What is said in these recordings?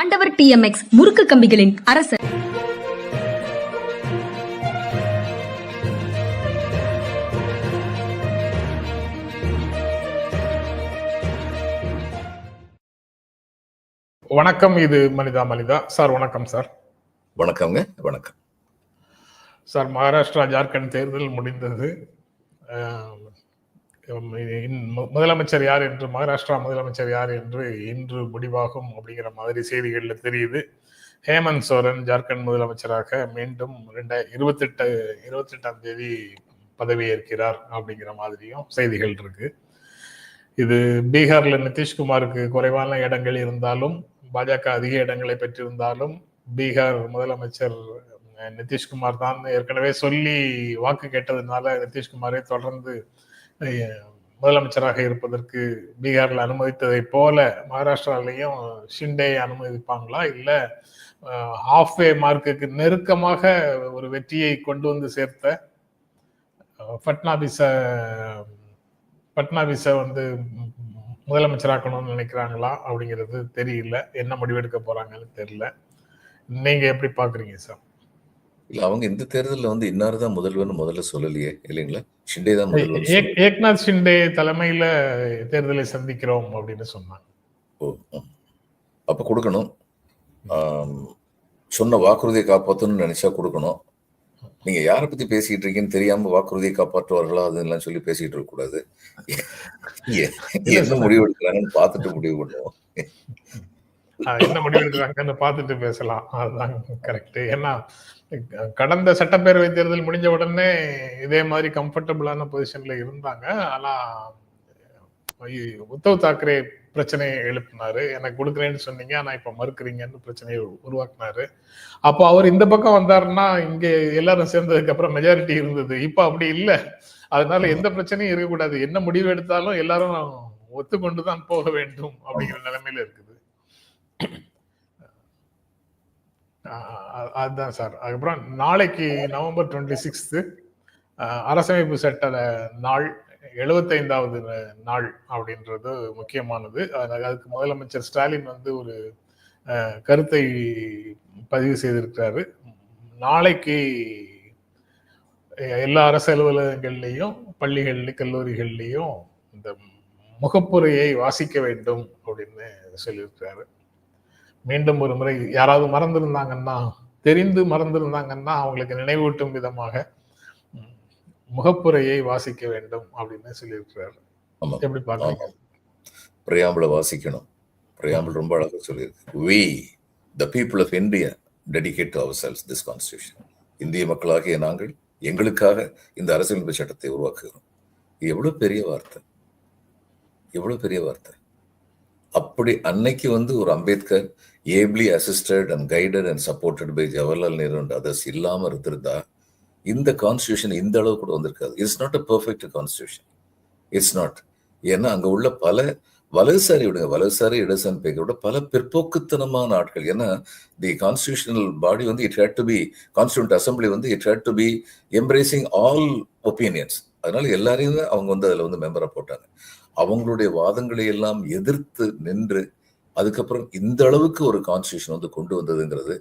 ஆண்டவர் டிஎம்எக்ஸ் முறுக்கு கம்பிகளின் அரசர். வணக்கம் இது மனிதா மனிதா. சார் வணக்கம் சார். வணக்கங்க வணக்கம். சார் மகாராஷ்டிரா ஜார்க்கண்ட் தேர்தல் முடிந்தது. முதலமைச்சர் யார் என்று மகாராஷ்டிரா முதலமைச்சர் யார் என்று இன்று முடிவாகும் அப்படிங்கிற மாதிரி செய்திகளில் தெரியுது. ஹேமந்த் சோரன் ஜார்க்கண்ட் முதலமைச்சராக மீண்டும் ரெண்டாயிரம் இருபத்தெட்டு இருபத்தெட்டாம் தேதி பதவியேற்கிறார் அப்படிங்கிற மாதிரியும் செய்திகள் இருக்கு. இது பீகார்ல நிதிஷ்குமாருக்கு குறைவான இடங்கள் இருந்தாலும் பாஜக அதிக இடங்களை பெற்றிருந்தாலும் பீகார் முதலமைச்சர் நிதிஷ்குமார் தான் ஏற்கனவே சொல்லி வாக்கு கேட்டதுனால நிதிஷ்குமாரை தொடர்ந்து முதலமைச்சராக இருப்பதற்கு பீகாரில் அனுமதித்ததை போல மகாராஷ்டிராலையும் ஷிண்டே அனுமதிப்பாங்களா? இல்லை ஹாஃப்வே மார்க்குக்கு நெருக்கமாக ஒரு வெற்றியை கொண்டு வந்து சேர்த்த அஹ், ஃபட்னாபிஸ வந்து முதலமைச்சராக்கணும்னு நினைக்கிறாங்களா அப்படிங்கிறது தெரியல. என்ன முடிவெடுக்க போறாங்கன்னு தெரியல. நீங்க எப்படி பாக்குறீங்க சார்? இல்ல அவங்க இந்த தேர்தல்ல வந்து இன்னார் தான் முதல்வர்னு முதல்ல சொல்லலையே இல்லைங்களா? ஷிண்டே தான் முதல்வர் ஏக்- ஏக்நாத் ஷிண்டே தலைமையில தேர்தலை சந்திக்கிறோம் அப்படின்னு சொன்னாங்க. ஓ. அப்ப கொடுக்கணும். சொன்ன வாக்குறுதியை காப்பாற்றணும்னு நினைச்சா கொடுக்கணும். நீங்க யாரை பத்தி பேசிட்டு இருக்கீங்கன்னு தெரியாம வாக்குறுதியை காப்பாற்றுவார்களா அதெல்லாம் சொல்லி பேசிட்டு இருக்க கூடாது. எ- என்ன முடிவு எடுக்கிறாங்கன்னு பார்த்துட்டு முடிவு பண்ணுவோம். ஆஹ், என்ன முடிவெடுக்கிறாங்கன்னு பார்த்துட்டு பேசலாம். அதுதான் கரெக்ட் ஏன்னா கடந்த சட்டப்பேரவை தேர்தல் முடிஞ்ச உடனே இதே மாதிரி கம்ஃபர்டபுளான பொசிஷன்ல இருந்தாங்க. ஆனா உத்தவ் தாக்கரே பிரச்சனையை எழுப்பினாரு. எனக்கு கொடுக்குறேன்னு சொன்னீங்க ஆனா இப்ப மறுக்கிறீங்கன்னு பிரச்சனையை உருவாக்குனாரு. அப்போ அவர் இந்த பக்கம் வந்தாருன்னா இங்க எல்லாரும் சேர்ந்ததுக்கு அப்புறம் மெஜாரிட்டி இருந்தது. இப்ப அப்படி இல்ல. அதனால எந்த பிரச்சனையும் இருக்கக்கூடாது. என்ன முடிவு எடுத்தாலும் எல்லாரும் ஒத்துக்கொண்டுதான் போக வேண்டும் அப்படிங்கிற நிலைமையில இருக்குது. அதுதான் சார். அதுக்கப்புறம் நாளைக்கு நவம்பர் டுவெண்ட்டி சிக்ஸ்த்து அரசமைப்பு சட்ட நாள் எழுபத்தைந்தாவது நாள் அப்படின்றது முக்கியமானது. அதுக்கு முதலமைச்சர் ஸ்டாலின் வந்து ஒரு கருத்தை பதிவு செய்திருக்கிறாரு. நாளைக்கு எல்லா அரசு அலுவலகங்கள்லையும் பள்ளிகள்லையும் கல்லூரிகள்லையும் இந்த முகப்புரையை வாசிக்க வேண்டும் அப்படின்னு சொல்லியிருக்கிறாரு. மீண்டும் ஒரு முறை யாராவது மறந்திருந்தாங்கன்னா தெரிந்து மறந்திருந்தாங்கன்னா அவங்களுக்கு நினைவூட்டும் விதமாக முகப்புரையை வாசிக்க வேண்டும் அப்படின்னு சொல்லியிருக்கிறாரு. எப்படி பாக்குறீங்க பிரியாம்பிள வாசிக்கணும். பிரியாம்பிள் ரொம்ப அழகா சொல்லியிருக்கு. We the people of India dedicate to ourselves this constitution இந்திய மக்களாகிய நாங்கள் எங்களுக்காக இந்த அரசியலமைப்பு சட்டத்தை உருவாக்குகிறோம். இது எவ்வளவு பெரிய வார்த்தை. எவ்வளவு பெரிய வார்த்தை. அப்படி அன்னைக்கு வந்து ஒரு Ambedkar ably assisted and guided and supported by Jawaharlal Nehru and others இல்லாமல் இருந்திருந்தா இந்த கான்ஸ்டியூஷன் இந்த அளவு கூட வந்திருக்காது. It's not a perfect constitution it's not ஏன்னா அங்கே உள்ள பல வலதுசாரி விடுங்க வலதுசாரி இடதுசாரி பேக்கோட பல பிற்போக்குத்தனமான ஆட்கள். ஏன்னா தி கான்ஸ்டியூஷனல் பாடி வந்து it had to be constituent assembly வந்து it had to be embracing all opinions அதனால எல்லாரையும் அவங்க வந்து அதில் வந்து மெம்பராக போட்டாங்க. அவங்களுடைய வாதங்களை எல்லாம் எதிர்த்து நின்று அதுக்கப்புறம் இந்த அளவுக்கு ஒரு கான்ஸ்டியூஷன் வந்து கொண்டு வந்ததுங்கிறது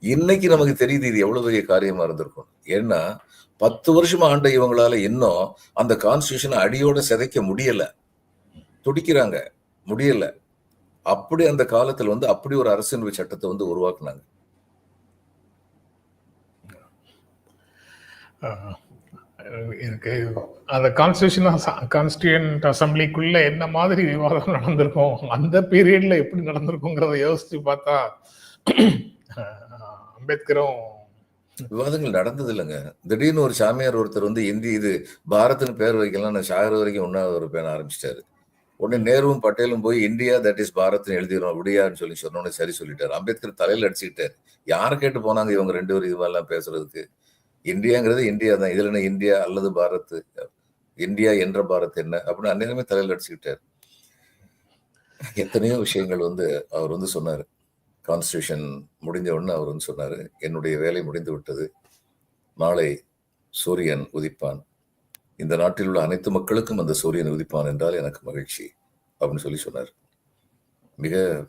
இன்னைக்கு நமக்கு தெரியுது இது எவ்வளவு பெரிய காரியமா இருந்திருக்கும். ஏன்னா பத்து வருஷமா ஆண்ட இவங்களால இன்னும் அந்த கான்ஸ்டியூஷனை அடியோட சிதைக்க முடியல. துடிக்கிறாங்க. முடியல. அப்படி அந்த காலத்துல வந்து அப்படி ஒரு அரசியல் சட்டத்தை வந்து உருவாக்குனாங்க. எனக்கு அந்த கான்ஸ்டியூஷன் கான்ஸ்டியூண்ட் அசம்பிளிக்குள்ள என்ன மாதிரி விவாதம் நடந்திருக்கும் அந்த பீரியட்ல எப்படி நடந்திருக்குங்கிறத யோசிச்சு பார்த்தா அம்பேத்கரும் விவாதங்கள் நடந்தது இல்லைங்க. திடீர்னு ஒரு சாமியார் ஒருத்தர் வந்து இந்தி இது பாரத்னு பேர் வைக்கலாம் நான் சாகர் வரைக்கும் ஒன்னாவது ஒரு பேர் ஆரம்பிச்சிட்டாரு. உடனே நேருவும் பட்டேலும் போய் இந்தியா தட் இஸ் பாரத்னு எழுதிடும் விடியான்னு சொல்லி சொன்னோடனே சரி சொல்லிட்டாரு. அம்பேத்கர் தலையில் அடிச்சுக்கிட்டாரு. யாரை கேட்டு போனாங்க இவங்க ரெண்டு பேரும் இதுவெல்லாம் பேசுறதுக்கு? இந்தியாங்கிறது இந்தியா தான். இதில் என்ன இந்தியா அல்லது பாரத்? இந்தியா என்ற பாரத் என்ன? அப்படின்னு அந்நேரமே தலையில் அடிச்சுக்கிட்டார். எத்தனையோ விஷயங்கள் வந்து அவர் வந்து சொன்னார். கான்ஸ்டியூஷன் முடிஞ்ச உடனே அவர் வந்து சொன்னாரு. என்னுடைய வேலை முடிந்து விட்டது. நாளை சூரியன் உதிப்பான். இந்த நாட்டில் உள்ள அனைத்து மக்களுக்கும் அந்த சூரியன் உதிப்பான் என்றால் எனக்கு மகிழ்ச்சி அப்படின்னு சொல்லி சொன்னார். மிக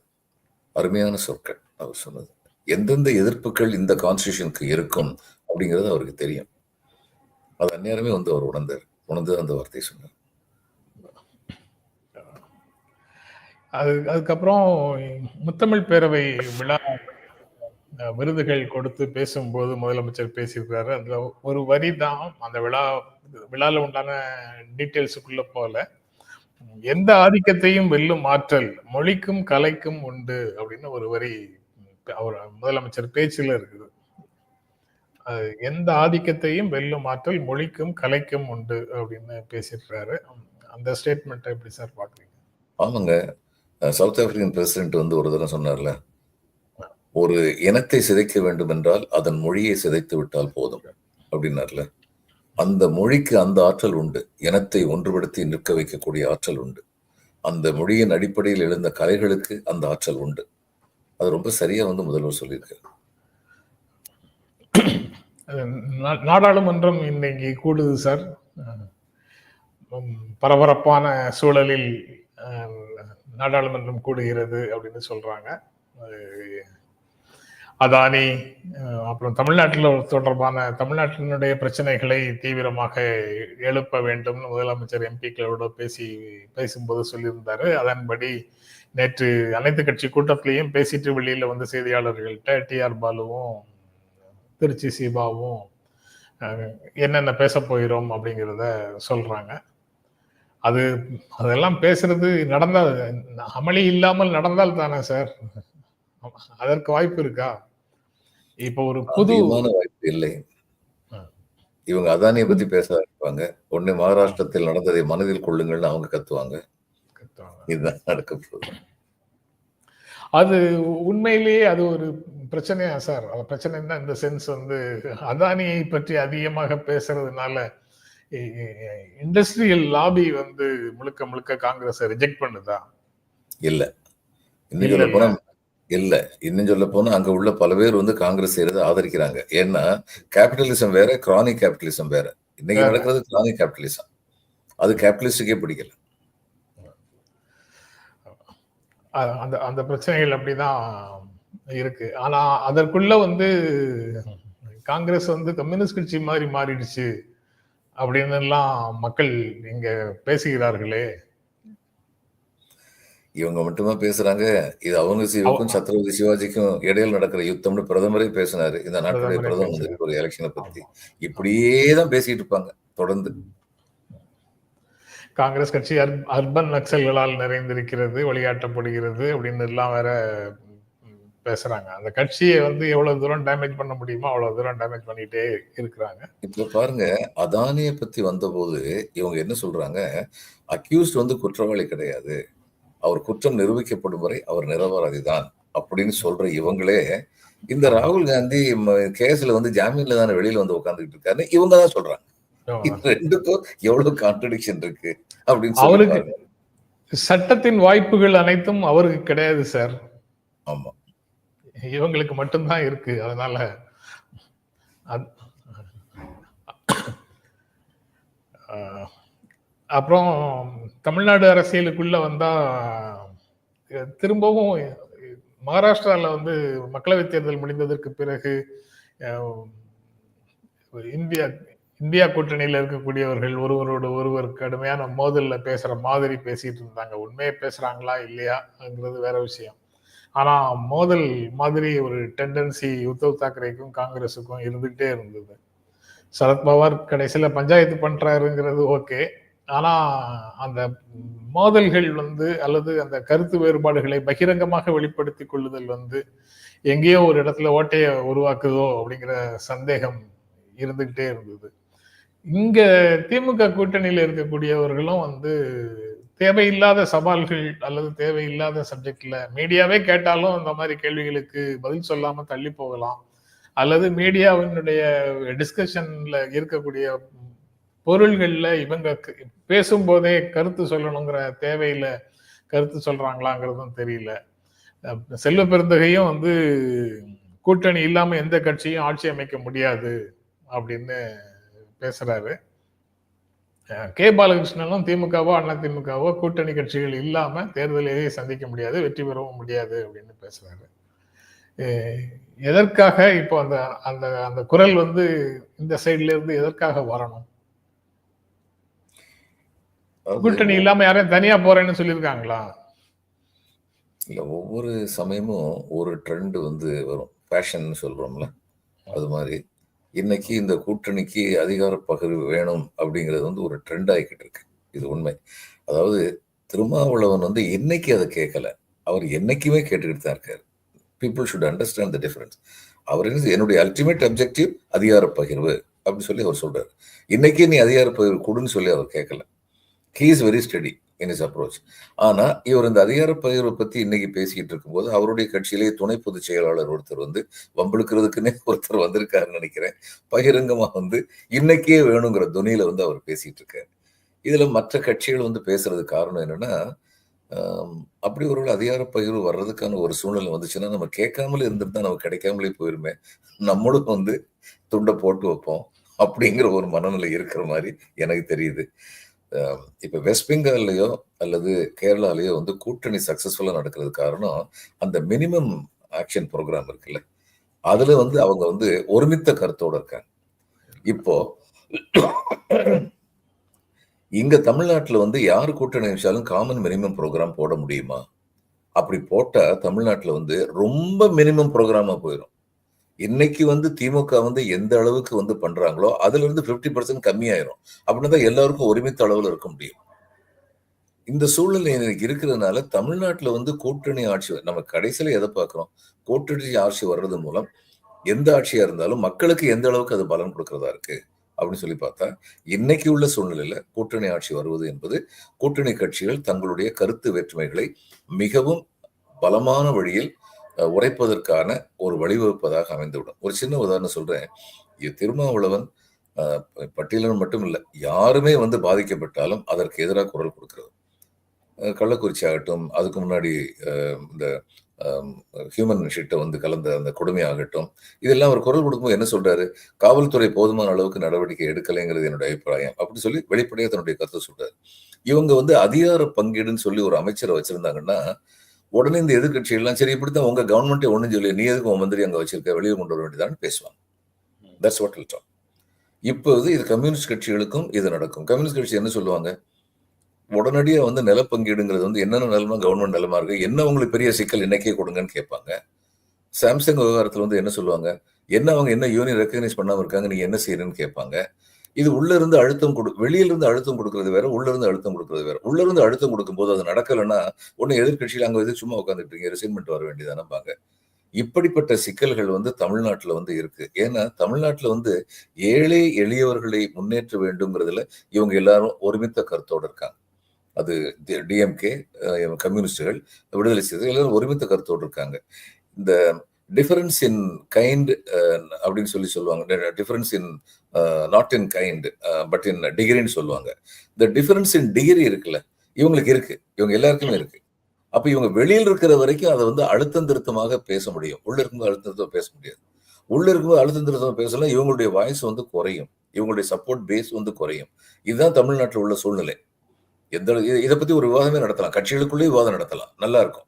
அருமையான சொற்கள் அவர் சொன்னது. எந்தெந்த எதிர்ப்புகள் இந்த கான்ஸ்டியூஷனுக்கு இருக்கும்? அப்படிங்கிறது அவருக்கு தெரியும். அது அந்நேரமே வந்து அவர் உணர்ந்தார். உணர்ந்து அந்த வார்த்தையை சொன்னார். அது அதுக்கப்புறம் முத்தமிழ் பேரவை விழா விருதுகள் கொடுத்து பேசும்போது முதலமைச்சர் பேசியிருக்காரு அதுல ஒரு வரி தான் அந்த விழா விழால உண்டான டீட்டெயில்ஸுக்குள்ள போல எந்த ஆதிக்கத்தையும் வெல்லும் ஆற்றல் மொழிக்கும் கலைக்கும் உண்டு அப்படின்னு ஒரு வரி அவர் முதலமைச்சர் பேச்சில் இருக்குது. எந்த ஆதிக்கத்தையும் வெல்லும் ஆற்றல் மொழிக்கும் கலைக்கும் உண்டு அப்படின்னு பேசியிருக்காரு அந்த ஸ்டேட்மெண்ட்டை எப்படி சார் பார்க்குறீங்க? ஆமாங்க. சவுத் ஆப்பிரிக்கன் பிரசிடென்ட் வந்து ஒரு தடவை சொன்னார்ல ஒரு இனத்தை சிதைக்க வேண்டும் என்றால் அதன் மொழியை சிதைத்து விட்டால் போதும் அப்படின்னார்ல. அந்த மொழிக்கு அந்த ஆற்றல் உண்டு. இனத்தை ஒன்றுபடுத்தி நிற்க வைக்கக்கூடிய ஆற்றல் உண்டு. அந்த மொழியின் அடிப்படையில் எழுந்த கலைகளுக்கு அந்த ஆற்றல் உண்டு. அது ரொம்ப சரியா வந்து முதல்வர் சொல்லியிருக்காரு. நாடாளுமன்றம் இன்னைக்கு கூடுது சார் பரபரப்பான சூழலில் நாடாளுமன்றம் கூடுகிறது அப்படின்னு சொல்றாங்க. அதானி அப்புறம் தமிழ்நாட்டில் தொடர்பான தமிழ்நாட்டினுடைய பிரச்சனைகளை தீவிரமாக எழுப்ப வேண்டும்னு முதலமைச்சர் எம்பிக்களோட பேசி பேசும்போது சொல்லியிருந்தாரு. அதன்படி நேற்று அனைத்து கட்சி கூட்டத்திலையும் பேசிட்டு வெளியில வந்து செய்தியாளர்கள்ட்ட டிஆர் பாலுவும் திருச்சி சீபாவும் என்னென்ன பேச போகிறோம் அப்படிங்கிறத சொல்றாங்க. அது அதெல்லாம் பேசுறது நடந்தால் அமளி இல்லாமல் நடந்தால் தானே சார்? அதற்கு வாய்ப்பு இருக்கா? இப்போ ஒரு புது வாய்ப்பு இல்லை. இவங்க அதானியை பத்தி பேச ஆரம்பிப்பாங்க உடனே மகாராஷ்டிரத்தில் நடந்ததை மனதில் கொள்ளுங்கள்னு அவங்க கத்துவாங்க. இதுதான் நடக்க போகுது. அது உண்மையிலேயே அது ஒரு பிரச்சனையா சார். அது பிரச்சனைன்னா இந்த சென்ஸ் வந்து அதானியை பற்றி அதிகமாக பேசுறதுனால இண்டஸ்ட்ரியல் லாபி வந்து முழுக்க முழுக்க காங்கிரஸ் ரிஜெக்ட் பண்ணுதா? இல்ல. இன்னும் இல்ல, சொல்ல போனா இல்ல. இன்னும் சொல்ல போனா அங்க உள்ள பல பேர் வந்து காங்கிரஸ் செய்யறதை ஆதரிக்கிறாங்க. ஏன்னா கேபிட்டலிசம் வேற கிரானிக் கேபிட்டலிசம் வேற. இன்னைக்கு. நடக்கிறது கிரானிக் கேபிட்டலிசம் அது கேபிட்டலிஸ்டுக்கே பிடிக்கல அ- அந்த அந்த பிரச்சனைகள் அப்படிதான் இருக்கு. ஆனா அதற்குள்ள வந்து காங்கிரஸ் வந்து கம்யூனிஸ்ட் கட்சி மாதிரி மாறிடுச்சு அப்படின்னு எல்லாம் மக்கள் இங்க பேசுகிறார்களே. இவங்க மட்டுமா பேசுறாங்க. இது அவுரங்கசீபுக்கும் சத்ரபதி சிவாஜிக்கும் இடையில நடக்கிற யுத்தம்னு பிரதமரே பேசினாரு. இந்த நாட்டுடைய பிரதமரே ஒரு எலெக்ஷனை பத்தி. இப்படியே தான் பேசிட்டு இருப்பாங்க. தொடர்ந்து. காங்கிரஸ் கட்சி அர்- அர்பன் நக்சல்களால் நிறைந்திருக்கிறது வழிகாட்டப்படுகிறது அப்படின்னு எல்லாம் வேற பேசுறாங்க. அந்த கட்சியை வந்து எவ்வளவு தூரம் டேமேஜ் பண்ண முடியுமோ அவ்வளவு தூரம் டேமேஜ் பண்ணிட்டே இருக்கிறாங்க. இப்ப பாருங்க அதானிய பத்தி வந்தபோது இவங்க என்ன சொல்றாங்க? அக்யூஸ்ட் வந்து குற்றவாளி கிடையாது. அவர் குற்றம் நிரூபிக்கப்படும் வரை அவர் நிரபராதி தான் அப்படின்னு சொல்ற இவங்களே இந்த ராகுல் காந்தி கேஸ்ல வந்து ஜாமீன்ல தானே வெளியில வந்து உட்காந்துக்கிட்டு இருக்காரு இவங்க தான் சொல்றாங்க. ரெண்டுக்கும் எவ்வளவு கான்ட்ரடிக்ஷன் இருக்கு அப்படின்னு சொல்லி அவருக்கு- பாருங்க. சட்டத்தின் வாய்ப்புகள் அனைத்தும் அவருக்கு கிடையாது சார் ஆமா. இவங்களுக்கு மட்டும்தான் இருக்கு அதனால. அப்புறம் தமிழ்நாடு அரசியலுக்குள்ள வந்தா திரும்பவும் மகாராஷ்டிரால வந்து மக்களவைத் தேர்தல் முடிந்ததற்கு பிறகு இந்தியா இந்தியா கூட்டணியில் இருக்கக்கூடியவர்கள் ஒருவரோடு ஒருவர் கடுமையான மோதல்ல பேசுற மாதிரி பேசிட்டு இருந்தாங்க. உண்மையை பேசுறாங்களா இல்லையாங்கிறது வேற விஷயம். ஆனா மோதல் மாதிரி ஒரு டெண்டன்சி உத்தவ் தாக்கரேக்கும் காங்கிரஸுக்கும் இருந்துகிட்டே இருந்தது. சரத்பவார் கடைசியில பஞ்சாயத்து பண்றாருங்கிறது ஓகே. ஆனா அந்த மோதல்கள் வந்து அல்லது அந்த கருத்து வேறுபாடுகளை பகிரங்கமாக வெளிப்படுத்தி கொள்ளுதல் வந்து எங்கேயோ ஒரு இடத்துல ஓட்டையை உருவாக்குதோ அப்படிங்கிற சந்தேகம் இருந்துகிட்டே இருந்தது. இங்க திமுக கூட்டணியில் இருக்கக்கூடியவர்களும் வந்து தேவையில்லாத சவால்கள் அல்லது தேவையில்லாத சப்ஜெக்ட்ல மீடியாவே கேட்டாலும் இந்த மாதிரி கேள்விகளுக்கு பதில் சொல்லாம தள்ளி போகலாம். அல்லது மீடியாவினுடைய டிஸ்கஷன்ல இருக்கக்கூடிய பொருள்கள்ல இவங்க பேசும்போதே கருத்து சொல்லணுங்கிற தேவையில கருத்து சொல்றாங்களாங்கிறதும் தெரியல. செல்வ பெருந்தகையும் வந்து கூட்டணி இல்லாம எந்த கட்சியும் ஆட்சி அமைக்க முடியாது அப்படின்னு பேசுறாரு. கே பாலகிருஷ்ணனும் திமுகவோ அண்ணா திமுகவோ கூட்டணி கட்சிகள் இல்லாம தேர்தலையே சந்திக்க முடியாது வெற்றி பெறவும் முடியாது அப்படின்னு பேசுறாரு. எதற்காக இப்போ அந்த அந்த அந்த குரல் வந்து இந்த சைடுல இருந்து எதற்காக வரணும்? கூட்டணி இல்லாம யாரையும் தனியா போறேன்னு சொல்லியிருக்காங்களா? இல்ல ஒவ்வொரு சமயமும் ஒரு ட்ரெண்ட் வந்து வரும். ஃபேஷன் சொல்றோம்ல அது மாதிரி. இன்னைக்கு இந்த கூட்டணிக்கு அதிகார பகிர்வு வேணும் அப்படிங்கிறது வந்து ஒரு ட்ரெண்ட் ஆகிக்கிட்டு இருக்கு. இது உண்மை. அதாவது திருமாவளவன் வந்து என்னைக்கு அதை கேட்கல? அவர் என்னைக்குமே கேட்டுக்கிட்டு தான் இருக்காரு. People should understand the difference அவர் என்னுடைய அல்டிமேட் அப்ஜெக்டிவ் அதிகார பகிர்வு அப்படின்னு சொல்லி அவர் சொல்றாரு. இன்னைக்கு நீ அதிகார பகிர்வு கொடுன்னு சொல்லி அவர் கேட்கல. He is very steady in his approach ஆனா இவர் இந்த அதிகார பகிர்வை பத்தி இன்னைக்கு பேசிக்கிட்டு இருக்கும்போது அவருடைய கட்சியிலேயே துணை பொதுச் செயலாளர் ஒருத்தர் வந்து வம்பிழுக்கிறதுக்குன்னே ஒருத்தர் வந்திருக்காருன்னு நினைக்கிறேன். பகிரங்கமாக வந்து இன்னைக்கே வேணுங்கிற துணியில வந்து அவர் பேசிட்டு இருக்காரு. இதுல மற்ற கட்சிகள் வந்து பேசுறது காரணம் என்னன்னா அப்படி ஒரு அதிகார பகிர்வு வர்றதுக்கான ஒரு சூழ்நிலை வந்துச்சுன்னா நம்ம கேட்காமலே இருந்திருந்தா நமக்கு கிடைக்காமலே போயிருமே. நம்மளும் வந்து துண்டை போட்டு வைப்போம் அப்படிங்கிற ஒரு மனநிலை இருக்கிற மாதிரி எனக்கு தெரியுது. இப்ப வெஸ்ட் பெங்கால்லையோ அல்லது கேரளாலேயோ வந்து கூட்டணி சக்சஸ்ஃபுல்லா நடக்கிறது காரணம் அந்த மினிமம் ஆக்ஷன் ப்ரோக்ராம் இருக்குல்ல. அதுல வந்து அவங்க வந்து ஒருமித்த கருத்தோட இருக்காங்க. இப்போ இங்க தமிழ்நாட்டுல வந்து யார் கூட்டணி வச்சாலும் காமன் மினிமம் ப்ரோக்ராம் போட முடியுமா? அப்படி போட்டா தமிழ்நாட்டுல வந்து ரொம்ப மினிமம் ப்ரோக்ராமா போயிடும் இன்னைக்கு வந்து திமுக வந்து எந்த அளவுக்கு வந்து பண்றாங்களோ அதுல இருந்து 50% பர்சன்ட் கம்மியாயிரும். அப்படின்னு தான் எல்லாருக்கும் ஒருமித்த அளவில் இருக்க முடியும். இந்த சூழ்நிலை எனக்கு இருக்கிறதுனால தமிழ்நாட்டில் வந்து கூட்டணி ஆட்சி நம்ம கடைசியில எதை பார்க்குறோம்? கூட்டணி ஆட்சி வர்றது மூலம் எந்த ஆட்சியா இருந்தாலும் மக்களுக்கு எந்த அளவுக்கு அது பலன் கொடுக்கறதா இருக்கு? அப்படின்னு சொல்லி பார்த்தா இன்னைக்கு உள்ள சூழ்நிலையில கூட்டணி ஆட்சி வருவது என்பது கூட்டணி கட்சிகள் தங்களுடைய கருத்து வேற்றுமைகளை மிகவும் பலமான வழியில் உரைப்பதற்கான ஒரு வழிவகுப்பதாக அமைந்துவிடும். ஒரு சின்ன உதாரணம் சொல்றேன். திருமாவளவன் பட்டியலன் மட்டும் இல்லை யாருமே வந்து பாதிக்கப்பட்டாலும் அதற்கு எதிராக குரல் கொடுக்கிறது. கள்ளக்குறிச்சி ஆகட்டும் அதுக்கு முன்னாடி அஹ், இந்த ஹியூமன் ஷிட்டை வந்து கலந்த அந்த கொடுமை ஆகட்டும் இதெல்லாம் அவர் குரல் கொடுக்கும்போது என்ன சொல்றாரு? காவல்துறை போதுமான அளவுக்கு நடவடிக்கை எடுக்கலைங்கிறது என்னுடைய அபிப்பிராயம். அப்படி சொல்லி வெளிப்படையாக தன்னுடைய கருத்தை சொல்றாரு. இவங்க வந்து அதிகார பங்கீடுன்னு சொல்லி ஒரு அமைச்சரை வச்சிருந்தாங்கன்னா உடனே இந்த எதிர்கட்சிகள்லாம் சரி இப்படித்தான் உங்க கவர்மெண்ட்டே ஒன்றும் சொல்லி நீ எதுக்கு உன் மந்திரி அங்கே வச்சிருக்க? வெளியே கொண்டு வர வேண்டியதான்னு பேசுவாங்க. தட்ஸ் வாட் வில் இப்போது இது கம்யூனிஸ்ட் கட்சிகளுக்கும் இது நடக்கும். கம்யூனிஸ்ட் கட்சி என்ன சொல்லுவாங்க? உடனடியாக வந்து நிலப்பங்கீடுங்கிறது வந்து என்னென்ன நிலமா கவர்மெண்ட் நிலமா இருக்கு? என்ன உங்களுக்கு பெரிய சிக்கல்? இன்னைக்கே கொடுங்கன்னு கேட்பாங்க. சாம்சங் விவகாரத்துல வந்து என்ன சொல்லுவாங்க? என்ன அவங்க என்ன யூனியன் ரெக்கக்னைஸ் பண்ணாமல் இருக்காங்க? நீங்க என்ன செய்யறேன்னு கேட்பாங்க. இது உள்ள இருந்து அழுத்தம் கொடு வெளியிலிருந்து அழுத்தம் கொடுக்கறது வேற உள்ள இருந்து அழுத்தம் கொடுக்கறது வேற. உள்ள இருந்து அழுத்தம் கொடுக்கும்போது அது நடக்கலைன்னா ஒண்ணு எதிர்கட்சியில் அங்கே வந்து சும்மா உட்காந்துட்டு இருக்கீங்க ரிசைன்மெண்ட் வர வேண்டியதானப்பாங்க இப்படிப்பட்ட சிக்கல்கள் வந்து தமிழ்நாட்டில் வந்து இருக்கு. ஏன்னா தமிழ்நாட்டில் வந்து ஏழை எளியவர்களை முன்னேற்ற வேண்டுங்கிறதுல இவங்க எல்லாரும் ஒருமித்த கருத்தோடு இருக்காங்க. அது டிஎம்கே கம்யூனிஸ்டுகள் விடுதலை செய்தல் எல்லாரும் ஒருமித்த கருத்தோடு இருக்காங்க. இந்த டிஃபரன்ஸ் இன் கைண்ட் அப்படின்னு சொல்லி சொல்லுவாங்க. Difference in not in kind but in டிகிரின்னு சொல்லுவாங்க. இந்த டிஃபரன்ஸ் இன் டிகிரி இருக்குல்ல இவங்களுக்கு இருக்கு. இவங்க எல்லாருக்குமே இருக்கு. அப்ப இவங்க வெளியில் இருக்கிற வரைக்கும் அதை வந்து அழுத்தம் திருத்தமாக பேச முடியும். உள்ள இருக்கும்போது அழுத்தம் திருத்தம் பேச முடியாது. உள்ள இருக்கும்போது அழுத்தம் திருத்தம் பேசலாம் இவங்களுடைய வாய்ஸ் வந்து குறையும். இவங்களுடைய சப்போர்ட் பேஸ் வந்து குறையும். இதுதான் தமிழ்நாட்டில் உள்ள சூழ்நிலை. எந்த இதை- இதை பத்தி ஒரு விவாதமே நடத்தலாம். கட்சிகளுக்குள்ளே விவாதம் நடத்தலாம். நல்லா இருக்கும்.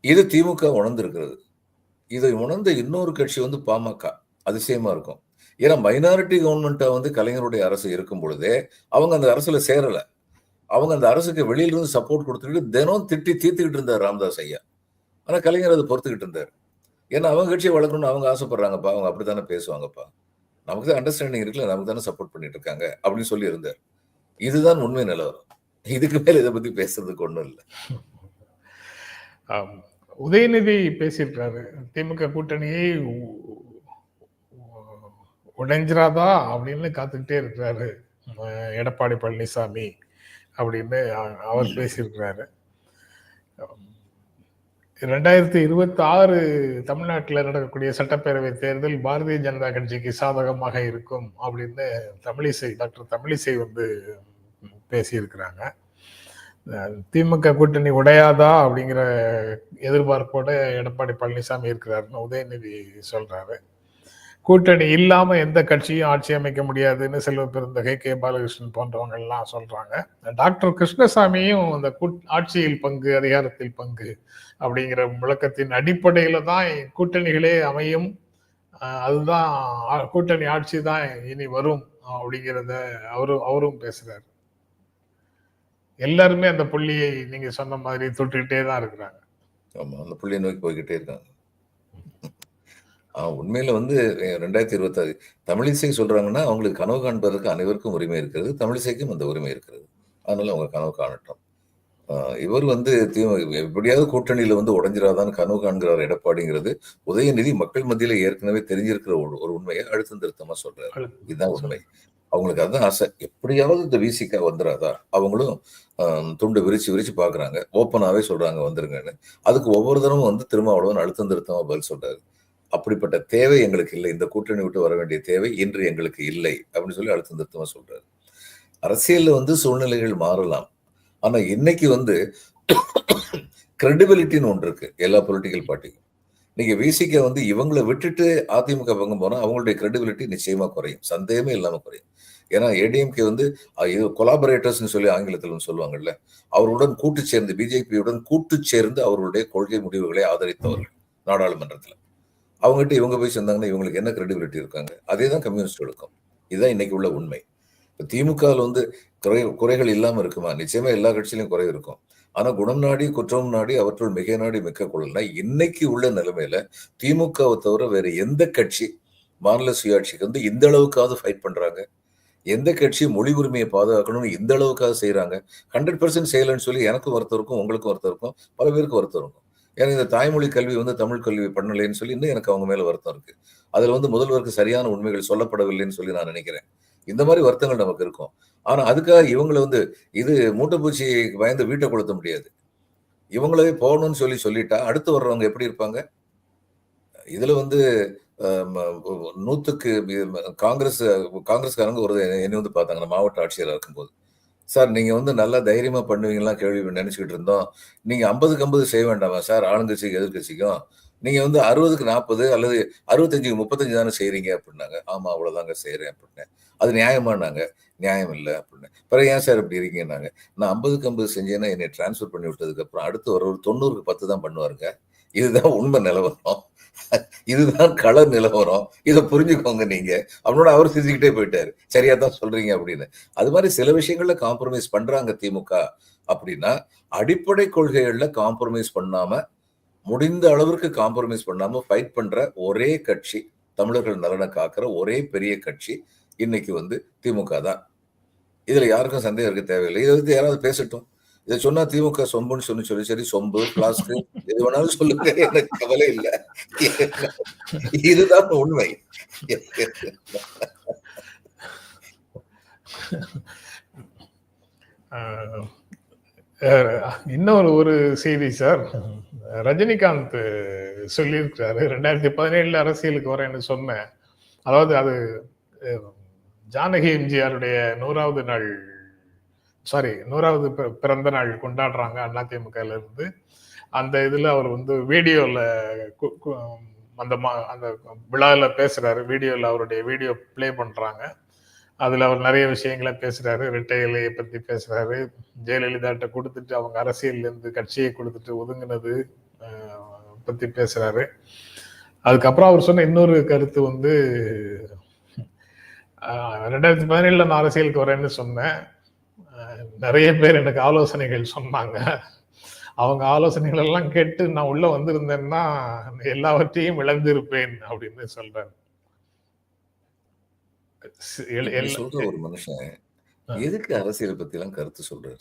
இது திமுக உணர்ந்திருக்கிறது. இதை உணர்ந்த இன்னொரு கட்சி வந்து பாமக. அதிசயமா இருக்கும். ஏன்னா மைனாரிட்டி கவர்மெண்ட்டா வந்து கலைஞருடைய அரசு இருக்கும் பொழுதே அவங்க அந்த அரசுல சேரல. அவங்க அந்த அரசுக்கு வெளியில இருந்து சப்போர்ட் கொடுத்துட்டு தினம் திட்டி தீர்த்துக்கிட்டு இருந்தார் ராமதாஸ் ஐயா. ஆனா கலைஞர் அதை பொறுத்துக்கிட்டு இருந்தார். ஏன்னா அவங்க கட்சியை வளர்க்கணும்னு அவங்க ஆசைப்படுறாங்கப்பா. அவங்க அப்படித்தானே பேசுவாங்கப்பா. நமக்கு தான் அண்டர்ஸ்டாண்டிங் இருக்குல்ல. நமக்கு தானே சப்போர்ட் பண்ணிட்டு இருக்காங்க அப்படின்னு சொல்லி இருந்தார். இதுதான் உண்மை நிலவரம். இதுக்கு மேல இதை பத்தி பேசுறதுக்கு ஒண்ணும் இல்லை. உதயநிதி பேசியிருக்காரு. திமுக கூட்டணியை உடைஞ்சிராதா அப்படின்னு காத்துக்கிட்டே இருக்கிறாரு எடப்பாடி பழனிசாமி அப்படின்னு அவர் பேசியிருக்கிறாரு. ரெண்டாயிரத்தி இருபத்தி ஆறு தமிழ்நாட்டில் நடக்கக்கூடிய சட்டப்பேரவை தேர்தல் பாரதிய ஜனதா கட்சிக்கு சாதகமாக இருக்கும் அப்படின்னு தமிழிசை டாக்டர் தமிழிசை வந்து பேசியிருக்கிறாங்க. திமுக கூட்டணி உடையாதா அப்படிங்கிற எதிர்பார்ப்போட எடப்பாடி பழனிசாமி இருக்கிறாருன்னு உதயநிதி சொல்றாரு. கூட்டணி இல்லாம எந்த கட்சியும் ஆட்சி அமைக்க முடியாதுன்னு செல்வ பெருந்தகை கே பாலகிருஷ்ணன் போன்றவங்க எல்லாம் சொல்றாங்க. டாக்டர் கிருஷ்ணசாமியும் அந்த கூட்- ஆட்சியில் பங்கு அதிகாரத்தில் பங்கு அப்படிங்கிற முழக்கத்தின் அடிப்படையில தான் கூட்டணிகளே அமையும். அதுதான் கூட்டணி ஆட்சி தான் இனி வரும் அப்படிங்கிறத அவரும் அவரும் பேசுறாரு. எல்லாருமே அந்த புள்ளியை நீங்க சொன்ன மாதிரி தொட்டுக்கிட்டே தான் இருக்கிறாங்க. ஆமா அந்த புள்ளியை நோக்கி போய்கிட்டே இருக்காங்க. ஆ, உண்மையில வந்து ரெண்டாயிரத்தி இருபத்தாறு தமிழிசை சொல்றாங்கன்னா அவங்களுக்கு கனவு காண்பதற்கு அனைவருக்கும் உரிமை இருக்கிறது தமிழிசைக்கும் அந்த உரிமை இருக்கிறது. அதனால அவங்க கனவு காணட்டும். இவர் வந்து எப்படியாவது கூட்டணியில வந்து உடஞ்சிராதான்னு கனவு காண்கிறார் எடப்பாடிங்கிறது. உதயநிதி மக்கள் மத்தியில ஏற்கனவே தெரிஞ்சிருக்கிற ஒரு ஒரு உண்மையை அழுத்தம் திருத்தமா சொல்றாரு. இதுதான் உண்மை. அவங்களுக்கு அதுதான் ஆசை. எப்படியாவது இந்த விசிக்கா வந்துடாதா அவங்களும் துண்டு விரிச்சு விரிச்சு பாக்குறாங்க. ஓப்பனாவே சொல்றாங்க வந்துருங்கன்னு. அதுக்கு ஒவ்வொரு தடவும் வந்து திருமாவளவன் அழுத்தம் திருத்தமா பதில் சொல்றாரு. அப்படிப்பட்ட தேவை எங்களுக்கு இல்லை. இந்த கூட்டணி விட்டு வர வேண்டிய தேவை இன்று எங்களுக்கு இல்லை. அப்படின்னு சொல்லி அழுத்தம் திருத்தமா சொல்றாரு. அரசியல்ல வந்து சூழ்நிலைகள் மாறலாம். ஆனா இன்னைக்கு வந்து கிரெடிபிலிட்டின்னு ஒன்று இருக்கு. எல்லா பொலிட்டிக்கல் பார்ட்டிக்கும் நீங்க விசிக்க வந்து இவங்களை விட்டுட்டு அதிமுக பக்கம் போனால் அவங்களுடைய கிரெடிபிலிட்டி நிச்சயமா குறையும். சந்தேகமே இல்லாமல் குறையும். ஏன்னா ஏடிஎம்கே வந்து அஹ், இது கொலாபரேட்டர்ஸ்னு சொல்லி ஆங்கிலத்தில் சொல்லுவாங்கல்ல அவருடன் கூட்டு சேர்ந்து பிஜேபியுடன் கூட்டு சேர்ந்து அவர்களுடைய கொள்கை முடிவுகளை ஆதரித்தவர்கள் நாடாளுமன்றத்தில். அவங்ககிட்ட இவங்க போய் சேர்ந்தாங்கன்னா இவங்களுக்கு என்ன கிரெடிபிலிட்டி இருக்காங்க? அதே தான் கம்யூனிஸ்ட் எடுக்கும் இதுதான் இன்னைக்கு உள்ள உண்மை. திமுகவில் வந்து குறை குறைகள் இல்லாமல் இருக்குமா? நிச்சயமா எல்லா கட்சியிலும் குறை இருக்கும். ஆனா குணம் நாடி குற்றம் நாடி அவற்றுள் மிக நாடி மிக்க குழல்னா இன்னைக்கு உள்ள நிலைமையில திமுகவை தவிர வேற எந்த கட்சி மாநில சுயாட்சிக்கு வந்து இந்த அளவுக்காவது ஃபைட் பண்றாங்க? எந்த கட்சி மொழி உரிமையை பாதுகாக்கணும்னு இந்த அளவுக்காக செய்யறாங்க ஹண்ட்ரட் பெர்சன்ட் செய்யலைன்னு சொல்லி எனக்கும் வருத்தம் இருக்கும் உங்களுக்கும் ஒருத்தர் இருக்கும் பல பேருக்கு ஒருத்தர் இருக்கும். ஏன்னா இந்த தாய்மொழி கல்வி வந்து தமிழ் கல்வி பண்ணலைன்னு சொல்லி இன்னும் எனக்கு அவங்க மேல வருத்தம் இருக்கு. அதுல வந்து முதல்வருக்கு சரியான உண்மைகள் சொல்லப்படவில்லைன்னு சொல்லி நான் நினைக்கிறேன். இந்த மாதிரி வருத்தங்கள் நமக்கு இருக்கும். ஆனா அதுக்காக இவங்களை வந்து இது மூட்டைப்பூச்சி பயந்து வீட்டை கொளுத்த முடியாது. இவங்களவே போகணும்னு சொல்லி சொல்லிட்டா அடுத்து வர்றவங்க எப்படி இருப்பாங்க? இதுல வந்து நூத்துக்கு காங்கிரஸ் காங்கிரஸ்காரங்க ஒரு என்னை வந்து பார்த்தாங்க மாவட்ட ஆட்சியராக இருக்கும்போது. சார் நீங்க வந்து நல்லா தைரியமா பண்ணுவீங்களா கேள்வி நினச்சிக்கிட்டு இருந்தோம். நீங்க ஐம்பதுக்கு ஐம்பது செய்ய வேண்டாமா சார்? ஆளுங்கட்சிக்கு எதிர்கட்சிக்கும். நீங்க வந்து அறுபதுக்கு நாற்பது அல்லது அறுபத்தஞ்சுக்கு முப்பத்தஞ்சு தானே செய்றீங்க? அப்படின்னாங்க. ஆமா அவ்வளோதாங்க செய்யறேன் அப்படின்னேன். அது நியாயமானாங்க. நியாயம் இல்லை அப்படின்னு. பிறகு ஏன் சார் இப்படி இருக்கீங்கன்னாங்க நான் ஐம்பதுக்கு ஐம்பது செஞ்சேன்னா என்னை டிரான்ஸ்ஃபர் பண்ணி விட்டதுக்கு அப்புறம் அடுத்து ஒரு ஒரு தொண்ணூறுக்கு பத்து தான் பண்ணுவாருங்க. இதுதான் உண்மை நிலவரம். இதுதான் கள நிலவரம். இதை புரிஞ்சுக்கோங்க நீங்க. அவனோட அவர் சிரிச்சுக்கிட்டே போயிட்டாரு. சரியா தான் சொல்றீங்க அப்படின்னு. அது மாதிரி சில விஷயங்கள்ல காம்ப்ரமைஸ் பண்றாங்க திமுக அப்படின்னா அடிப்படை கொள்கைகள்ல காம்ப்ரமைஸ் பண்ணாம முடிந்த அளவிற்கு காம்ப்ரமைஸ் பண்ணாம ஃபைட் பண்ற ஒரே கட்சி தமிழர்கள் நலனை காக்கிற ஒரே பெரிய கட்சி இன்னைக்கு வந்து திமுக தான். இதுல யாருக்கும் சந்தேகம் இருக்க தேவையில்லை. இதை வந்து யாராவது பேசட்டும். இதை சொன்னா திமுக சொம்புன்னு சொல்லி சொல்லி சரி சொம்பு பிளாஸ்டிக் எது வேணாலும் சொல்லுங்க. எனக்கு கவலை இல்லை. இதுதான் உண்மை. இன்னொரு ஒரு செய்தி சார். ரஜினிகாந்த் சொல்லியிருக்கிறாரு. ரெண்டாயிரத்தி பதினேழுல அரசியலுக்கு வரேன்னு சொன்னேன். அதாவது அது ஜானகி எம்ஜிஆருடைய நூறாவது நாள் சாரி நூறாவது பிறந்த நாள் கொண்டாடுறாங்க அதிமுகல இருந்து. அந்த இதுல அவர் வந்து வீடியோல கு- கு- அந்த மா- அந்த விழாவில் பேசுறாரு. வீடியோல அவருடைய வீடியோ ப்ளே பண்றாங்க. அதுல அவர் நிறைய விஷயங்களை பேசுறாரு. ரிட்டையிலையை பற்றி பத்தி பேசுறாரு. ஜெயலலிதாட்ட கொடுத்துட்டு அவங்க அரசியல்லேருந்து கட்சியை கொடுத்துட்டு ஒதுங்கினது பற்றி பத்தி பேசுறாரு. அதுக்கப்புறம் அவர் சொன்ன இன்னொரு கருத்து வந்து ரெண்டாயிரத்தி பதினேழுல நான் அரசியலுக்கு வரேன்னு சொன்னேன். நிறைய பேர் எனக்கு ஆலோசனைகள் சொன்னாங்க. அவங்க ஆலோசனைகள் எல்லாம் கேட்டு நான் உள்ள வந்திருந்தேன்னா எல்லாவற்றையும் இழந்திருப்பேன் அப்படின்னு சொல்றாரு சி- எல்- இப்படி எல்- சொல்ற ஒரு மனுஷன். எதுக்கு அரசியல் பத்தி எல்லாம் கருத்து சொல்றாரு?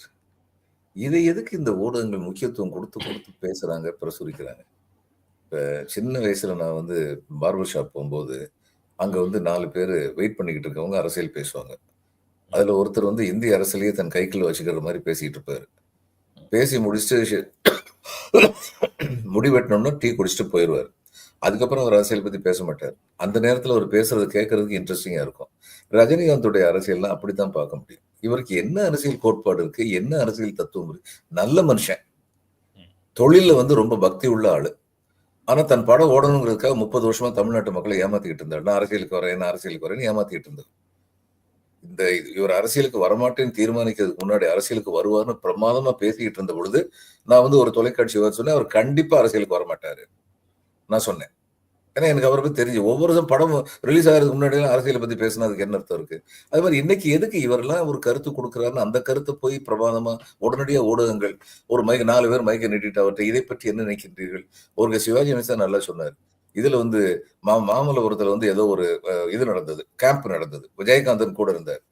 இதை எதுக்கு இந்த ஊடகங்கள் முக்கியத்துவம் கொடுத்து கொடுத்து பேசுறாங்க பிரசுரிக்கிறாங்க? இப்ப சின்ன வயசுல நான் வந்து பார்பர் ஷாப் போகும்போது அங்க வந்து நாலு பேர் வெயிட் பண்ணிக்கிட்டு இருக்கவங்க அரசியல் பேசுவாங்க. அதுல ஒருத்தர் வந்து இந்திய அரசியலையே தன் கைக்குள்ள வச்சுக்கிற மாதிரி பேசிட்டு இருப்பாரு. பேசி முடிச்சுட்டு முடி வெட்டினோம்னா டீ குடிச்சிட்டு போயிடுவார் அதுக்கப்புறம் அவர் அரசியல் பத்தி பேச மாட்டார். அந்த நேரத்துல அவர் பேசுறது கேட்கறதுக்கு இன்ட்ரெஸ்டிங்கா இருக்கும். ரஜினிகாந்துடைய அரசியல்லாம் அப்படித்தான் பார்க்க முடியும். இவருக்கு என்ன அரசியல் கோட்பாடு இருக்கு? என்ன அரசியல் தத்துவம் இருக்கு? நல்ல மனுஷன். தொழில்ல வந்து ரொம்ப பக்தி உள்ள ஆளு. ஆனா தன் படம் ஓடணுங்கிறதுக்காக முப்பது வருஷமா தமிழ்நாட்டு மக்களை ஏமாத்திக்கிட்டு இருந்தார். நான் அரசியலுக்கு வரேன் நான் அரசியலுக்கு வரேன்னு ஏமாத்திக்கிட்டு இருந்தார். இந்த இது- இவர் அரசியலுக்கு வரமாட்டேன்னு தீர்மானிக்கிறதுக்கு முன்னாடி அரசியலுக்கு வருவார்னு பிரமாதமா பேசிக்கிட்டு இருந்த பொழுது நான் வந்து ஒரு தொலைக்காட்சி வர சொன்னேன் அவர் கண்டிப்பா அரசியலுக்கு வரமாட்டாரு. நான் சொன்னேன். ஏன்னா எனக்கு அவரை தெரிஞ்சு ஒவ்வொரு வருஷம் படம் ரிலீஸ் ஆகிறதுக்கு முன்னாடி அரசியலை பத்தி பேசினா அதுக்கு என்ன அர்த்தம் இருக்கு? அது மாதிரி இன்னைக்கு எதுக்கு இவரெல்லாம் ஒரு கருத்து கொடுக்குறாருன்னு அந்த கருத்தை போய் பிரபாதமா உடனடியாக ஊடகங்கள் ஒரு மைக் நாலு பேர் மைக்கை நீட்டிட்டு அவர்கிட்ட இதை பற்றி என்ன நினைக்கின்றீர்கள் ஒரு சிவாஜி கணேசன் நல்லா சொன்னார். இதுல வந்து மா மாமல்லபுரத்துல வந்து ஏதோ ஒரு இது நடந்தது கேம்ப் நடந்தது. விஜயகாந்தன் கூட இருந்தார்.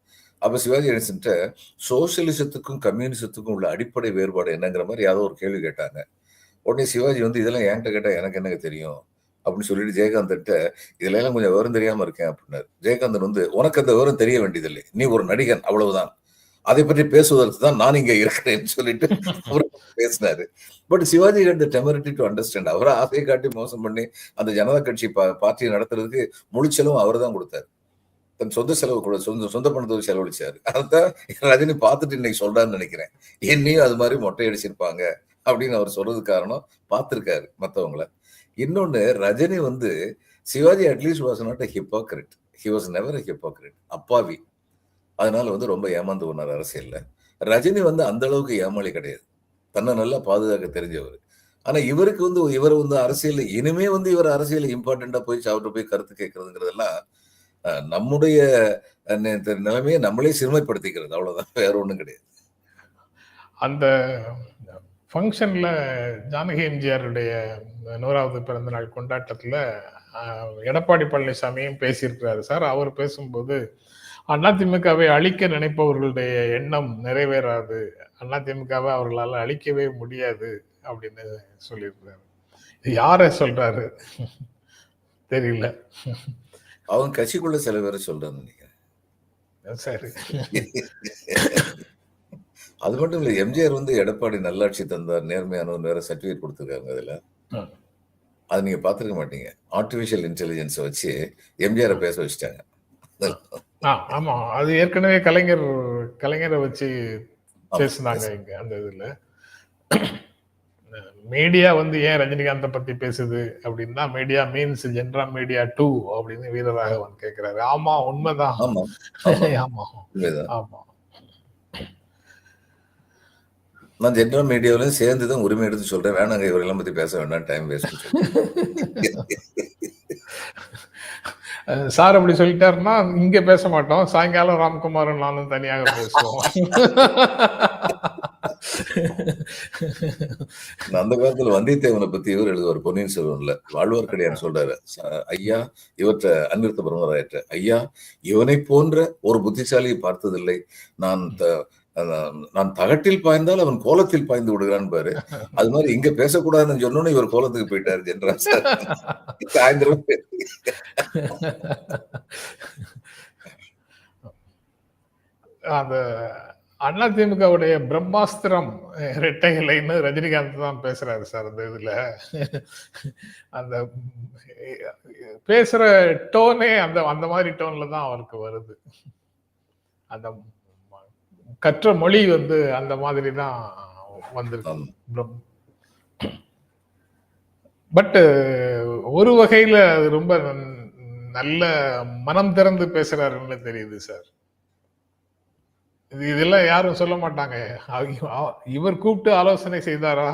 அப்ப சிவாஜி கணேசன்ட்ட சோசியலிசத்துக்கும் கம்யூனிசத்துக்கும் உள்ள அடிப்படை வேறுபாடு என்னங்கிற மாதிரி யாரோ ஒரு கேள்வி கேட்டாங்க. உடனே சிவாஜி வந்து இதெல்லாம் என்கிட்ட கேட்டா எனக்கு என்னங்க தெரியும்? அப்படின்னு சொல்லிட்டு ஜெயகாந்தன்ட்ட இதுல எல்லாம் கொஞ்சம் விவரம் தெரியாம இருக்கேன் அப்படின்னாரு. ஜெயகாந்தன் வந்து உனக்கு அந்த விவரம் தெரிய வேண்டியதில்லை. நீ ஒரு நடிகன் அவ்வளவுதான். அதை பற்றி பேசுவதற்கு தான் நான் இங்க இருக்கிறேன்னு சொல்லிட்டு அவர் பேசினாரு. But Shivaji the temerity to understand அவரை ஆசையை காட்டி மோசம் பண்ணி அந்த ஜனதா கட்சி பா- பார்ட்டியை நடத்துறதுக்கு முழு செலவும் அவர் தான் கொடுத்தாரு. தன் சொந்த செலவு கூட சொந்த சொந்த பணத்தை செலவழிச்சாரு. அதான் ரஜினி பார்த்துட்டு இன்னைக்கு சொல்றாருன்னு நினைக்கிறேன். என்னையும் அது மாதிரி மொட்டை அடிச்சிருப்பாங்க அப்படின்னு அவர் சொல்றது காரணம் பார்த்திருக்காரு மத்தவங்கள. இன்னொன்னு ரஜினி வந்து Shivaji at least was not a hypocrite he was never a hypocrite அப்பாவி. அதனால வந்து ரொம்ப ஏமாந்து போனார் அரசியல்ல. ரஜினி வந்து அந்த அளவுக்கு ஏமாளி கிடையாது. தன்னை நல்லா பாதுகாக்க தெரிஞ்சவர். ஆனா இவருக்கு வந்து இவர் வந்து அரசியல் இனிமே வந்து இவர் அரசியல் இம்பார்ட்டண்ட்டாக போய் சாப்பிட்டு போய் கருத்து கேட்கறதுங்கிறதெல்லாம் நம்முடைய நிலைமையை நம்மளே சிறுமைப்படுத்திக்கிறது. அவ்வளவுதான். வேற ஒன்றும் கிடையாது. அந்த ஃபங்க்ஷன்ல ஜானகி எம்ஜிஆருடைய நூறாவது பிறந்த நாள் கொண்டாட்டத்துல எடப்பாடி பழனிசாமியும் பேசியிருக்கிறாரு சார். அவர் பேசும்போது அதிமுகவை அழிக்க நினைப்பவர்களுடைய எண்ணம் நிறைவேறாது. அதிமுகவை அவர்களால் அழிக்கவே முடியாது அப்படின்னு சொல்லியிருக்கிறாரு. யார சொல்றாரு? தெரியல. அவங்க கட்சிக்குள்ள சில பேரை நினைக்கிறேன். சரி. அது மட்டும் இல்ல எம்ஜிஆர் வந்து எடப்பாடி நல்லாட்சி தந்தார் நேர்மையானவர் வேற சர்டிபிகேட் கொடுத்துருக்காங்க அதுல. அது நீங்க பாத்துருக்க மாட்டீங்க. ஆர்டிபிஷியல் இன்டெலிஜென்ஸை வச்சு எம்ஜிஆரை பேச வச்சுட்டாங்க. ஆ. ஆமா. அது ஏற்கனவே கலைஞர் கலைஞரை வச்சு. பேசுனாங்க இங்க அந்த இதுல. மீடியா வந்து ஏன் ரஜினிகாந்தை பத்தி பேசுது அப்படின்னா media means general media too அப்படின்னு வீரராகவன் கேக்குறாரு. ஆமா உண்மைதான். ஆமா. ஆமா உண்மைதான் ஆமா நான் ஜென்ரல் மீடியாவிலும் சேர்ந்து தான் உரிமை எடுத்து சொல்றேன். வேணாங்க இவரெல்லாம் பத்தி பேச வேண்டாம் டைம் வேஸ்ட் சார் அப்படி சொல்லிட்டாருன்னா இங்க பேச மாட்டோம். சாயங்காலம் ராம்குமாரும் நானும் தனியாக பேசுவோம். அந்த காலத்துல வந்தியத்தேவனை பத்தி இவர் எழுதுவார். பொன்னியின் செல்வன்ல. வாழ்வார்க்கடியான் சொல்றாரு. "ச- ஐயா இவற்றை அன்பிருத்த பிரம்மராயற்ற ஐயா இவனை போன்ற ஒரு புத்திசாலியை பார்த்ததில்லை. நான் நான் தகட்டில் பாய்ந்தால் அவன் கோலத்தில் பாய்ந்து விடுகிறான் பாரு. அது மாதிரி இங்க பேசக்கூடாதுன்னு சொன்னோன்னு இவர் கோலத்துக்கு போயிட்டாரு ஜென்ரல் சார். சாயந்தரம். அந்த திமுகவுடைய பிரம்மாஸ்திரம் இரட்டை இலைன்னு ரஜினிகாந்த் தான் பேசுறாரு சார் அந்த இதுல. அந்த பேசுற டோனே அந்த அந்த மாதிரி டோன்ல தான் அவருக்கு வருது. அந்த கற்ற மொழி வந்து அந்த மாதிரி தான் வந்திருக்கு. ஆமா. பட் ஒரு வகையில அது ரொம்ப நல்ல மனம் திறந்து பேசுறாருன்னு தெரியுது சார் இது இதெல்லாம் யாரும் சொல்ல மாட்டாங்க. இவர் கூப்பிட்டு ஆலோசனை செய்தாரா?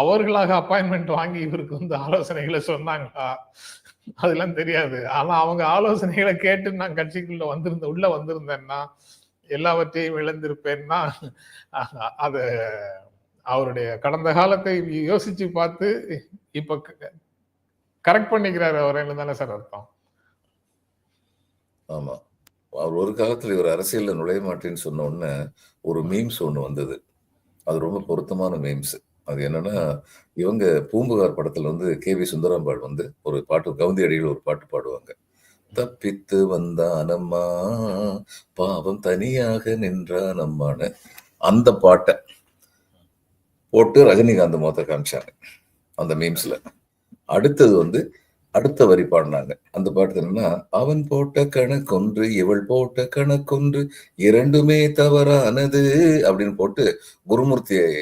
அவர்களாக அப்பாயின்மெண்ட் வாங்கி இவருக்கு வந்து ஆலோசனைகளை சொன்னாங்களா? அதெல்லாம் தெரியாது. ஆனா அவங்க ஆலோசனைகளை கேட்டு நான் கட்சிக்குள்ள வந்திருந்த உள்ள வந்திருந்தேன்னா எல்லாவற்றையும் இழந்திருப்பேன்னா அது அவருடைய கடந்த காலத்தை யோசிச்சு பார்த்து இப்ப கரெக்ட் பண்ணிக்கிறாரு அவரேன்னு தானே சார் அர்த்தம். ஆமா. அவர் ஒரு காலத்துல இவர் அரசியல்ல நுழைய மாட்டேன்னு சொன்ன உடனே ஒரு மீம்ஸ் ஒண்ணு வந்தது. அது ரொம்ப பொருத்தமான மீம்ஸ் அது என்னன்னா இவங்க பூம்புகார் படத்துல வந்து கே வி சுந்தராம்பாள் வந்து ஒரு பாட்டு கவுந்தி அடியில் ஒரு பாட்டு பாடுவாங்க. தப்பித்து வந்தானம்மா. பாவம் தனியாக நின்றானம்மான்னு அந்த பாட்டை போட்டு ரஜினிகாந்த் மொத்த காமிச்சாங்க அந்த மீம்ஸ்ல அடுத்தது வந்து அடுத்த வரி பாடினாங்க. அந்த பாட்டு என்னன்னா அவன் போட்ட கணக்கொன்று இவள் போட்ட கணக்கொன்று இரண்டுமே தவறானது அப்படின்னு போட்டு குருமூர்த்தியை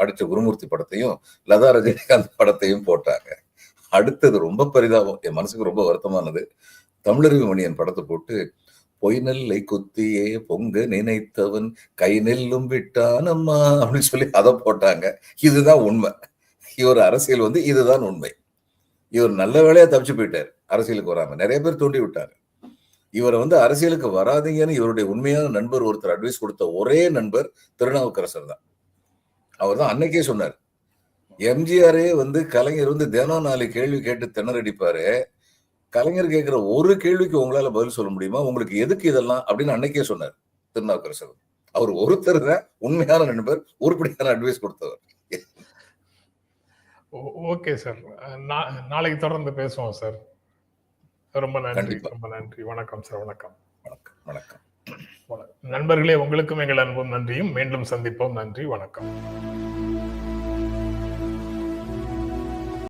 அடிச்ச குருமூர்த்தி படத்தையும் லதா ரஜினிகாந்த் படத்தையும் போட்டாங்க. அடுத்தது ரொம்ப பரிதாபம். என் மனசுக்கு ரொம்ப வருத்தமானது. தமிழறிவு மணியன் படத்தை போட்டு பொய் நெல்லை குத்தியே பொங்க நினைத்தவன் கை நெல்லும் விட்டான் அம்மா அப்படின்னு சொல்லி அதை போட்டாங்க. இதுதான் உண்மை. இவர் அரசியல் வந்து இதுதான் உண்மை. இவர் நல்ல வேலையா தப்பிச்சு போயிட்டார் அரசியலுக்கு வராம. நிறைய பேர் தூண்டி விட்டாங்க இவரை வந்து அரசியலுக்கு வராதீங்கன்னு இவருடைய உண்மையான நண்பர் ஒருத்தர் அட்வைஸ் கொடுத்த ஒரே நண்பர் திருநாவுக்கரசர் தான். அவர் தான் அன்னைக்கே சொன்னார். எம்ஜிஆரே வந்து கலைஞர் வந்து தினம் நாலு கேள்வி கேட்டு திணறடிப்பாரு. கலைஞர் கேட்கிற ஒரு கேள்விக்கு உங்களால பதில் சொல்ல முடியுமா? உங்களுக்கு எதுக்கு இதெல்லாம்? அப்படின்னு அன்னைக்கே சொன்னார் திருநாவுக்கரசர் அவர். ஒருத்தர் தான் உண்மையான நண்பர் உருப்படியான அட்வைஸ் கொடுத்தவர். Okay sir. நாளைக்கு தொடர்ந்து பேசுவோம் சார். ரொம்ப நன்றி. ரொம்ப நன்றி. வணக்கம் சார். வணக்கம். வணக்கம். வணக்கம். வணக்கம். நண்பர்களே உங்களுக்கும் எங்கள் அன்பும் நன்றியும். மீண்டும் சந்திப்போம். நன்றி. வணக்கம்.